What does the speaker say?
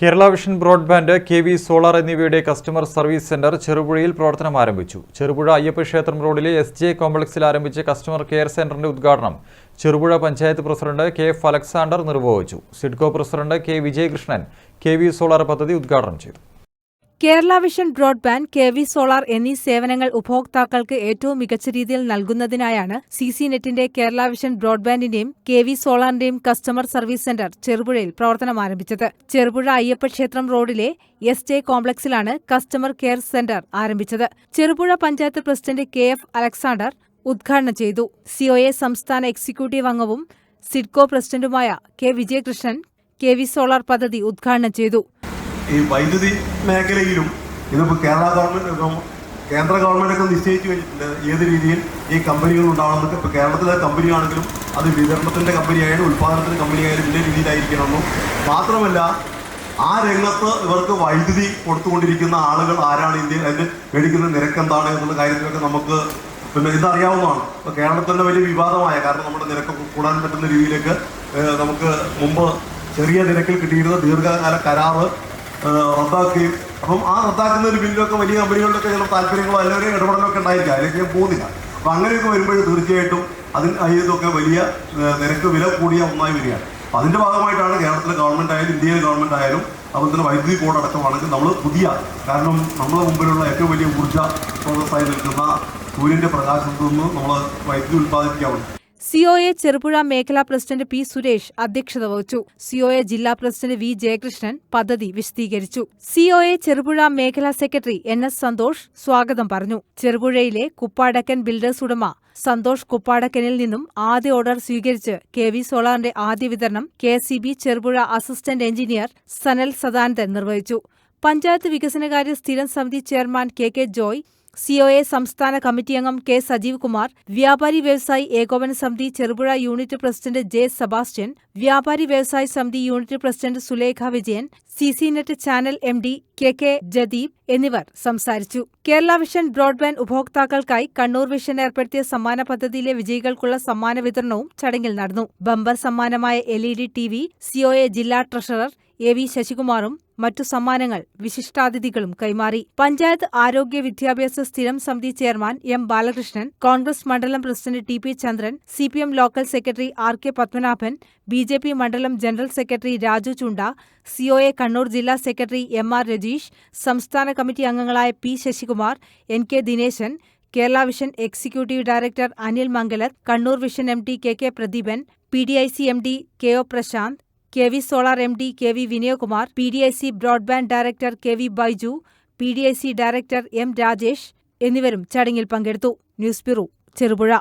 Kerala vision broadband K V solar എന്നിവയുടെ customer service centre ചെറുപുഴയിൽ പ്രവർത്തനം ആരംഭിച്ചു. ചെറുപുഴ അയ്യപ്പ ക്ഷേത്രം റോഡിലെ എസ് ജെ കോംപ്ലക്സിൽ ആരംഭിച്ച കസ്റ്റമർ കെയർ സെന്ററിന്റെ ഉദ്ഘാടനം Cherupuzha panchayat president K F Alexander നിർവഹിച്ചു. SIDCO president K Vijayakrishnan K V solar പദ്ധതി ഉദ്ഘാടനം ചെയ്തു. Kerala vision broadband K V solar എന്നീ സേവനങ്ങൾ ഉപഭോക്താക്കൾക്ക് ഏറ്റവും മികച്ച രീതിയിൽ നൽകുന്നതിനായാണ് സി സി നെറ്റിന്റെ കേരള വിഷൻ ബ്രോഡ്ബാൻഡിന്റെയും കെ വി സോളാറിന്റെയും കസ്റ്റമർ സർവീസ് സെന്റർ ചെറുപുഴയിൽ പ്രവർത്തനം ആരംഭിച്ചത്. ചെറുപുഴ അയ്യപ്പ ക്ഷേത്രം റോഡിലെ എസ് കോംപ്ലക്സിലാണ് കസ്റ്റമർ കെയർ സെന്റർ ആരംഭിച്ചത്. Cherupuzha panchayat president K F Alexander ഉദ്ഘാടനം ചെയ്തു. സിഒഎ സംസ്ഥാന എക്സിക്യൂട്ടീവ് അംഗവും സിഡ്കോ പ്രസിഡന്റുമായ K Vijayakrishnan K V solar പദ്ധതി ഉദ്ഘാടനം ചെയ്തു. ഈ വൈദ്യുതി മേഖലയിലും ഇതിപ്പോൾ കേരള ഗവൺമെന്റ് കേന്ദ്ര ഗവൺമെന്റ് ഒക്കെ നിശ്ചയിച്ചു കഴിഞ്ഞിട്ടുണ്ട് ഏത് രീതിയിൽ ഈ കമ്പനികൾ ഉണ്ടാവണമെന്നൊക്കെ ഇപ്പോൾ കേരളത്തിലെ കമ്പനിയാണെങ്കിലും അത് വിതരണത്തിന്റെ കമ്പനിയായാലും കമ്പനി ആയാലും ഇന്ന രീതിയിലായിരിക്കണമെന്നും. മാത്രമല്ല ആ രംഗത്ത് ഇവർക്ക് വൈദ്യുതി കൊടുത്തുകൊണ്ടിരിക്കുന്ന ആളുകൾ ആരാണ്? ഇന്ത്യയിൽ അതിന് മേടിക്കുന്ന നിരക്ക് എന്താണ് എന്നുള്ള കാര്യത്തിലൊക്കെ നമുക്ക് പിന്നെ ഇതറിയാവുന്നതാണ് ഇപ്പോൾ കേരളത്തിന്റെ വലിയ വിവാദമായ കാരണം നമ്മുടെ നിരക്ക് കൂടാൻ പറ്റുന്ന രീതിയിലേക്ക് നമുക്ക് മുമ്പ് ചെറിയ നിരക്കിൽ കിട്ടിയിരുന്ന ദീർഘകാല കരാറ് റദ്ദാക്കുകയും അപ്പം ആ റദ്ദാക്കുന്ന ഒരു ബില്ലൊക്കെ വലിയ കമ്പനികളിലൊക്കെ ചില താല്പര്യങ്ങളോ എല്ലാവരെയും ഇടപെടലൊക്കെ ഉണ്ടായിരിക്കും. അതിലേക്ക് ഞാൻ പോകുന്നില്ല. അപ്പം അങ്ങനെയൊക്കെ വരുമ്പോൾ തീർച്ചയായിട്ടും അതിന് ഇതൊക്കെ വലിയ നിരക്ക് വില കൂടിയ ഒന്നായി വരികയാണ്. അപ്പം അതിന്റെ ഭാഗമായിട്ടാണ് കേരളത്തിലെ ഗവൺമെന്റ് ആയാലും ഇന്ത്യയിലെ ഗവൺമെന്റ് ആയാലും അതുപോലെ തന്നെ വൈദ്യുതി ബോർഡ് അടക്കമാണെങ്കിൽ നമ്മൾ പുതിയ കാരണം നമ്മുടെ മുമ്പിലുള്ള ഏറ്റവും വലിയ ഊർജ സ്രോതസ്സായി നിൽക്കുന്ന സൂര്യന്റെ പ്രകാശത്തു നിന്ന് നമ്മൾ വൈദ്യുതി ഉൽപ്പാദിപ്പിക്കാവുന്നു സിഒഎ ചെറുപുഴ മേഖലാ പ്രസിഡന്റ് പി സുരേഷ് അധ്യക്ഷത വഹിച്ചു. സിഒഎ ജില്ലാ പ്രസിഡന്റ് വി ജയകൃഷ്ണൻ പദ്ധതി വിശദീകരിച്ചു. സിഒഎ ചെറുപുഴ മേഖലാ സെക്രട്ടറി എൻ എസ് സന്തോഷ് സ്വാഗതം പറഞ്ഞു. ചെറുപുഴയിലെ കുപ്പാടക്കൻ ബിൽഡേഴ്സ് ഉടമ സന്തോഷ് കുപ്പാടക്കനിൽ നിന്നും ആദ്യ ഓർഡർ സ്വീകരിച്ച് കെ വി സോളാറിന്റെ ആദ്യ വിതരണം K C B Cherupuzha assistant engineer Sanal Sadanandan നിർവഹിച്ചു. പഞ്ചായത്ത് വികസനകാര്യ സ്ഥിരം സമിതി chairman K K Joy COA സംസ്ഥാന കമ്മിറ്റി അംഗം കെ സജീവ് കുമാർ വ്യാപാരി വ്യവസായി ഏകോപന സമിതി Cherupuzha unit president J Sebastian വ്യാപാരി വ്യവസായി സമിതി unit president Sulekha Vijayan C C net channel M D K K Jadeep എന്നിവർ സംസാരിച്ചു. കേരള വിഷൻ ബ്രോഡ്ബാൻഡ് ഉപഭോക്താക്കൾക്കായി കണ്ണൂർ വിഷൻ ഏർപ്പെടുത്തിയ സമ്മാന പദ്ധതിയിലെ വിജയികൾക്കുള്ള സമ്മാന വിതരണവും ചടങ്ങിൽ നടന്നു. Bumper സമ്മാനമായ L E D T V COA ജില്ലാ ട്രഷറർ എ വി ശശികുമാറും മറ്റു സമ്മാനങ്ങൾ വിശിഷ്ടാതിഥികളും കൈമാറി. പഞ്ചായത്ത് ആരോഗ്യ വിദ്യാഭ്യാസ സ്ഥിരം സമിതി ചെയർമാൻ എം ബാലകൃഷ്ണൻ കോൺഗ്രസ് മണ്ഡലം president T P Chandran C P M local secretary R K Padmanabhan B J P മണ്ഡലം general secretary Raju Chunda COA Kannur ജില്ലാ സെക്രട്ടറി എം ആർ രജീഷ് സംസ്ഥാന കമ്മിറ്റി അംഗങ്ങളായ P Sasikumar N K Dineshan Kerala vision executive director Anil Mangalath Kannur vision M T K K Pradeepan P D I C M D K O Prashanth K V solar M D K V Vinayakumar P D I C broadband director K V Baiju P D I C director M Rajesh എന്നിവരും ചടങ്ങിൽ പങ്കെടുത്തു. News bureau Cherupuzha.